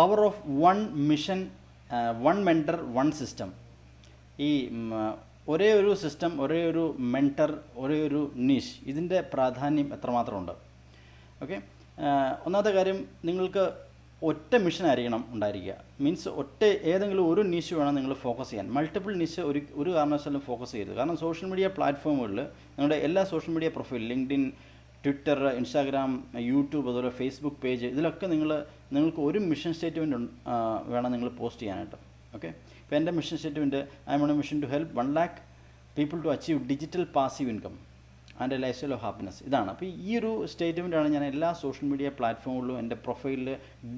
Power of one mission one mentor one system ഈ ഒരേ ഒരു സിസ്റ്റം ഒരേ ഒരു മെന്റർ ഒരേ ഒരു നിഷ് ഇതിന്റെ പ്രാധാന്യം എത്രമാത്രമുണ്ട്? ഓക്കെ ഒന്നാമത്തെ കാര്യം നിങ്ങൾക്ക് ഒറ്റ മിഷൻ ആയിരിക്കണം ഉണ്ടായിരിക്കുക. മീൻസ് ഒറ്റ ഏതെങ്കിലും ഒരു നിഷ് വേണം നിങ്ങൾ ഫോക്കസ് ചെയ്യാൻ. മൾട്ടിപ്പിൾ നിഷ് ഒരു ഒരു കാരണവശാലും ഫോക്കസ് ചെയ്യരുത്. കാരണം സോഷ്യൽ മീഡിയ പ്ലാറ്റ്ഫോമുകളിൽ നിങ്ങളുടെ എല്ലാ social media profile LinkedIn Twitter Instagram YouTube അതുപോലെ ഫേസ്ബുക്ക് പേജ് ഇതിലൊക്കെ നിങ്ങൾ നിങ്ങൾക്ക് ഒരു മിഷൻ സ്റ്റേറ്റ്മെന്റ് വേണം നിങ്ങൾ പോസ്റ്റ് ചെയ്യാനായിട്ട്. ഓക്കെ ഇപ്പോൾ എന്റെ mission statement I'm mission to help one lakh people to achieve digital passive income and lifestyle of happiness ഇതാണ്. അപ്പോൾ ഈ ഒരു സ്റ്റേറ്റ്മെന്റാണ് ഞാൻ എല്ലാ സോഷ്യൽ മീഡിയ പ്ലാറ്റ്ഫോമുകളിലും എന്റെ പ്രൊഫൈലിൽ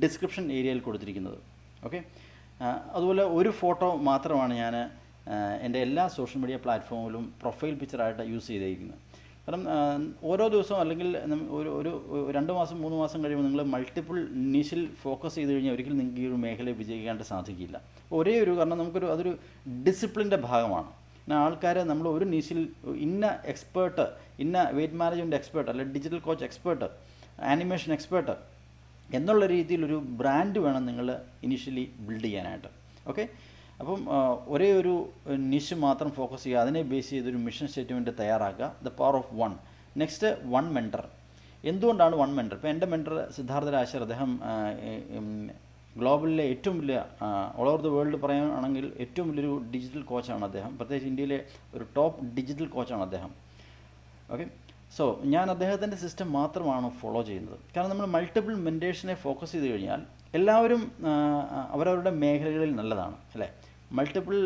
ഡിസ്ക്രിപ്ഷൻ ഏരിയയിൽ കൊടുത്തിരിക്കുന്നത്. ഓക്കെ അതുപോലെ ഒരു ഫോട്ടോ മാത്രമാണ് ഞാൻ എന്റെ എല്ലാ സോഷ്യൽ മീഡിയ പ്ലാറ്റ്ഫോമിലും പ്രൊഫൈൽ പിക്ചറായിട്ട് യൂസ് ചെയ്തിരിക്കുന്നത്. കാരണം ഓരോ ദിവസവും അല്ലെങ്കിൽ ഒരു ഒരു രണ്ട് മാസം മൂന്ന് മാസം കഴിയുമ്പോൾ നിങ്ങൾ മൾട്ടിപ്പിൾ നീഷിൽ ഫോക്കസ് ചെയ്ത് കഴിഞ്ഞാൽ ഒരിക്കലും നിങ്ങൾക്ക് ഈ ഒരു മേഖലയെ വിജയിക്കാണ്ട് സാധിക്കില്ല. ഒരേ ഒരു കാരണം നമുക്കൊരു അതൊരു ഡിസിപ്ലിന്റെ ഭാഗമാണ്. ആൾക്കാരെ നമ്മൾ ഒരു നീഷിൽ ഇന്ന എക്സ്പേർട്ട് ഇന്ന വെയിറ്റ് മാനേജ്മെന്റ് എക്സ്പേർട്ട് അല്ലെങ്കിൽ digital coach expert animation expert എന്നുള്ള രീതിയിലൊരു ബ്രാൻഡ് വേണം നിങ്ങൾ ഇനിഷ്യലി ബിൽഡ് ചെയ്യാനായിട്ട്. ഓക്കെ അപ്പം ഒരേ ഒരു നിഷ് മാത്രം ഫോക്കസ് ചെയ്യുക. അതിനെ ബേസ് ചെയ്തൊരു മിഷൻ സ്റ്റേറ്റ്മെന്റ് തയ്യാറാക്കുക. The power of one next one mentor എന്തുകൊണ്ടാണ് വൺ മെന്റർ ഇപ്പോൾ എന്റെ മെന്റർ സിദ്ധാർത്ഥ രാശർ അദ്ദേഹം ഗ്ലോബലിലെ ഏറ്റവും വലിയ ഓൾ ഓവർ ദ വേൾഡ് പറയുകയാണെങ്കിൽ ഏറ്റവും വലിയൊരു ഡിജിറ്റൽ കോച്ചാണ് അദ്ദേഹം. പ്രത്യേകിച്ച് ഇന്ത്യയിലെ ഒരു ടോപ്പ് ഡിജിറ്റൽ കോച്ചാണ് അദ്ദേഹം. ഓക്കെ സോ ഞാൻ അദ്ദേഹത്തിന്റെ സിസ്റ്റം മാത്രമാണ് ഫോളോ ചെയ്യുന്നത്. കാരണം നമ്മൾ മൾട്ടിപ്പിൾ മെന്റേഴ്സിനെ ഫോക്കസ് ചെയ്ത് കഴിഞ്ഞാൽ എല്ലാവരും അവരവരുടെ മേഖലകളിൽ നല്ലതാണ് അല്ലേ? മൾട്ടിപ്പിൾ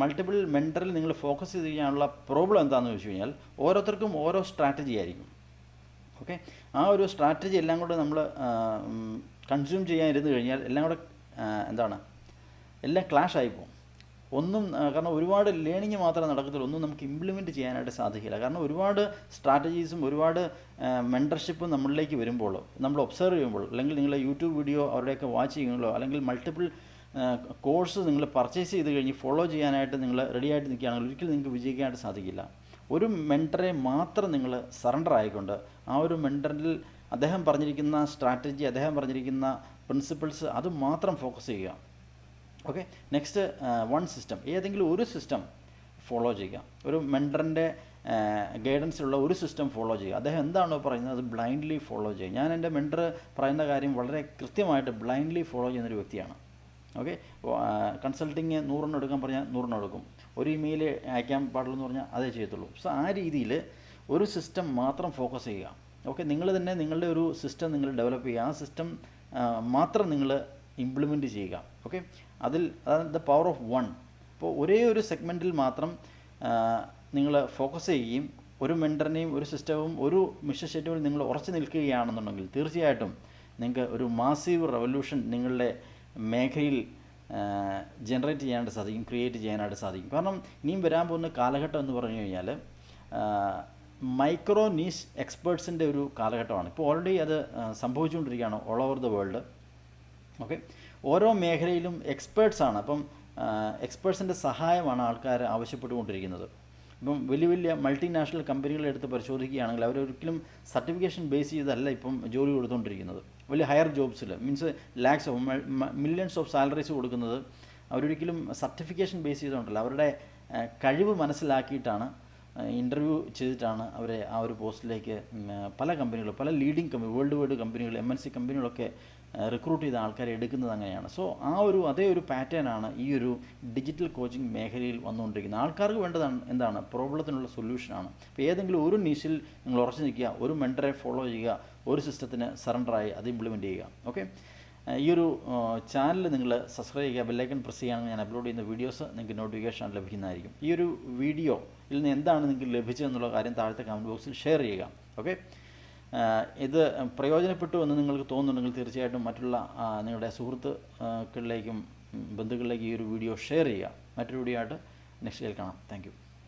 മൾട്ടിപ്പിൾ മെന്ററിൽ നിങ്ങൾ ഫോക്കസ് ചെയ്ത് കഴിഞ്ഞാലുള്ള പ്രോബ്ലം എന്താണെന്ന് വെച്ച് കഴിഞ്ഞാൽ ഓരോരുത്തർക്കും ഓരോ സ്ട്രാറ്റജി ആയിരിക്കും. ഓക്കെ ആ ഒരു സ്ട്രാറ്റജി എല്ലാം കൂടെ നമ്മൾ കൺസ്യൂം ചെയ്യാൻ ഇരുന്ന് കഴിഞ്ഞാൽ എല്ലാം കൂടെ എന്താണ്? എല്ലാം ക്ലാഷ് ആയിപ്പോവും ഒന്നും കാരണം ഒരുപാട് ലേണിങ് മാത്രമേ നടക്കത്തുള്ളൂ. ഒന്നും നമുക്ക് ഇംപ്ലിമെന്റ് ചെയ്യാനായിട്ട് സാധിക്കില്ല. കാരണം ഒരുപാട് സ്ട്രാറ്റജീസും ഒരുപാട് മെന്റർഷിപ്പും നമ്മളിലേക്ക് വരുമ്പോൾ നമ്മൾ ഒബ്സർവ് ചെയ്യുമ്പോൾ അല്ലെങ്കിൽ നിങ്ങൾ യൂട്യൂബ് വീഡിയോ അവരുടെയൊക്കെ വാച്ച് ചെയ്യുമ്പോഴോ അല്ലെങ്കിൽ മൾട്ടിപ്പിൾ കോഴ്സ് നിങ്ങൾ പർച്ചേസ് ചെയ്ത് കഴിഞ്ഞ് ഫോളോ ചെയ്യാനായിട്ട് നിങ്ങൾ റെഡി ആയിട്ട് നിൽക്കുകയാണെങ്കിൽ ഒരിക്കലും നിങ്ങൾക്ക് വിജയിക്കാനായിട്ട് സാധിക്കില്ല. ഒരു മെന്ററെ മാത്രം നിങ്ങൾ സറണ്ടർ ആയിക്കൊണ്ട് ആ ഒരു മെന്ററിൽ അദ്ദേഹം പറഞ്ഞിരിക്കുന്ന സ്ട്രാറ്റജി അദ്ദേഹം പറഞ്ഞിരിക്കുന്ന പ്രിൻസിപ്പിൾസ് അത് മാത്രം ഫോക്കസ് ചെയ്യുക. ഓക്കെ നെക്സ്റ്റ് വൺ സിസ്റ്റം ഏതെങ്കിലും ഒരു സിസ്റ്റം ഫോളോ ചെയ്യുക. ഒരു മെന്ററിന്റെ ഗൈഡൻസിലുള്ള ഒരു സിസ്റ്റം ഫോളോ ചെയ്യുക. അദ്ദേഹം എന്താണോ പറയുന്നത്? അത് ബ്ലൈൻഡ്ലി ഫോളോ ചെയ്യുക. ഞാൻ എന്റെ മെന്റർ പറയുന്ന കാര്യം വളരെ കൃത്യമായിട്ട് ബ്ലൈൻഡ്ലി ഫോളോ ചെയ്യുന്നൊരു വ്യക്തിയാണ്. ഓക്കെ കൺസൾട്ടിങ് നൂറെണ്ണം എടുക്കാൻ പറഞ്ഞാൽ നൂറെണ്ണം എടുക്കും. ഒരു ഇമെയിൽ അയക്കാൻ പാടുള്ളൂ എന്ന് പറഞ്ഞാൽ അതേ ചെയ്യത്തുള്ളൂ. സോ ആ രീതിയിൽ ഒരു സിസ്റ്റം മാത്രം ഫോക്കസ് ചെയ്യുക. ഓക്കെ നിങ്ങൾ തന്നെ നിങ്ങളുടെ ഒരു സിസ്റ്റം നിങ്ങൾ ഡെവലപ്പ് ചെയ്യുക. ആ സിസ്റ്റം മാത്രം നിങ്ങൾ ഇംപ്ലിമെന്റ് ചെയ്യുക. ഓക്കെ അതിൽ അതാണ് ദ പവർ ഓഫ് വൺ ഇപ്പോൾ ഒരേ ഒരു സെഗ്മെന്റിൽ മാത്രം നിങ്ങൾ ഫോക്കസ് ചെയ്യുകയും ഒരു മെന്ററിനെയും ഒരു സിസ്റ്റവും ഒരു മിഷൻ ഷെഡ്യൂൾ നിങ്ങൾ ഉറച്ചു നിൽക്കുകയാണെന്നുണ്ടെങ്കിൽ തീർച്ചയായിട്ടും നിങ്ങൾക്ക് ഒരു മാസീവ് റവല്യൂഷൻ നിങ്ങളുടെ മേഖലയിൽ ജനറേറ്റ് ചെയ്യാനായിട്ട് സാധിക്കും ക്രിയേറ്റ് ചെയ്യാനായിട്ട് സാധിക്കും. കാരണം ഇനിയും വരാൻ പോകുന്ന കാലഘട്ടം എന്ന് പറഞ്ഞു കഴിഞ്ഞാൽ മൈക്രോ നീസ് എക്സ്പേർട്സിന്റെ ഒരു കാലഘട്ടമാണ്. ഇപ്പോൾ ഓൾറെഡി അത് സംഭവിച്ചുകൊണ്ടിരിക്കുകയാണ് all over the world okay ഓരോ മേഖലയിലും എക്സ്പേർട്സ് ആണ്. അപ്പം എക്സ്പേർട്സിന്റെ സഹായമാണ് ആൾക്കാർ ആവശ്യപ്പെട്ടുകൊണ്ടിരിക്കുന്നത്. ഇപ്പം വലിയ വലിയ മൾട്ടിനാഷണൽ കമ്പനികളെ എടുത്ത് പരിശോധിക്കുകയാണെങ്കിൽ അവരൊരിക്കലും സർട്ടിഫിക്കേഷൻ ബേസ് ചെയ്തല്ല ഇപ്പം ജോലി കൊടുത്തുകൊണ്ടിരിക്കുന്നത് വലിയ higher ജോബ്സിൽ means lakhs of millions of salaries കൊടുക്കുന്നത് അവരൊരിക്കലും സർട്ടിഫിക്കേഷൻ ബേസ് ചെയ്തുകൊണ്ടല്ല അവരുടെ കഴിവ് മനസ്സിലാക്കിയിട്ടാണ് ഇന്റർവ്യൂ ചെയ്തിട്ടാണ് അവരെ ആ ഒരു പോസ്റ്റിലേക്ക് പല കമ്പനികളും പല ലീഡിങ് കമ്പനി വേൾഡ് വൈഡ് കമ്പനികൾ എം എൻ സി കമ്പനികളൊക്കെ റിക്രൂട്ട് ചെയ്ത ആൾക്കാരെ എടുക്കുന്നത് അങ്ങനെയാണ്. സോ ആ ഒരു അതേ ഒരു പാറ്റേൺ ആണ് ഈ ഒരു ഡിജിറ്റൽ കോച്ചിങ് മേഖലയിൽ വന്നുകൊണ്ടിരിക്കുന്നത്. ആൾക്കാർക്ക് വേണ്ടതാണ് എന്താണ്? പ്രോബ്ലത്തിനുള്ള സൊല്യൂഷനാണ് അപ്പോൾ ഏതെങ്കിലും ഒരു നീഷിൽ നിങ്ങൾ ഉറച്ചു നിൽക്കുക ഒരു മെന്ററെ ഫോളോ ചെയ്യുക ഒരു സിസ്റ്റത്തിന് സറണ്ടറായി അത് ഇംപ്ലിമെന്റ് ചെയ്യുക. ഓക്കെ ഈ ഒരു ചാനൽ നിങ്ങൾ സബ്സ്ക്രൈബ് ചെയ്യുക ബെല്ലൈക്കൺ പ്രസ് ചെയ്യുകയാണെങ്കിൽ ഞാൻ അപ്ലോഡ് ചെയ്യുന്ന വീഡിയോസ് നിങ്ങൾക്ക് നോട്ടിഫിക്കേഷൻ ലഭിക്കുന്നതായിരിക്കും. ഈ ഒരു വീഡിയോയിൽ നിന്ന് എന്താണ് നിങ്ങൾക്ക് ലഭിച്ചതെന്നുള്ള കാര്യം താഴത്തെ കമന്റ് ബോക്സിൽ ഷെയർ ചെയ്യുക. ഓക്കെ ഇത് പ്രയോജനപ്പെട്ടു എന്ന് നിങ്ങൾക്ക് തോന്നുന്നുണ്ടെങ്കിൽ തീർച്ചയായിട്ടും മറ്റുള്ള നിങ്ങളുടെ സുഹൃത്തുക്കളിലേക്കും ബന്ധുക്കളിലേക്കും ഈ ഒരു വീഡിയോ ഷെയർ ചെയ്യുക. മറ്റൊരു വീഡിയോ ആയിട്ട് നെക്സ്റ്റ് ഡേയിൽ കാണാം. താങ്ക്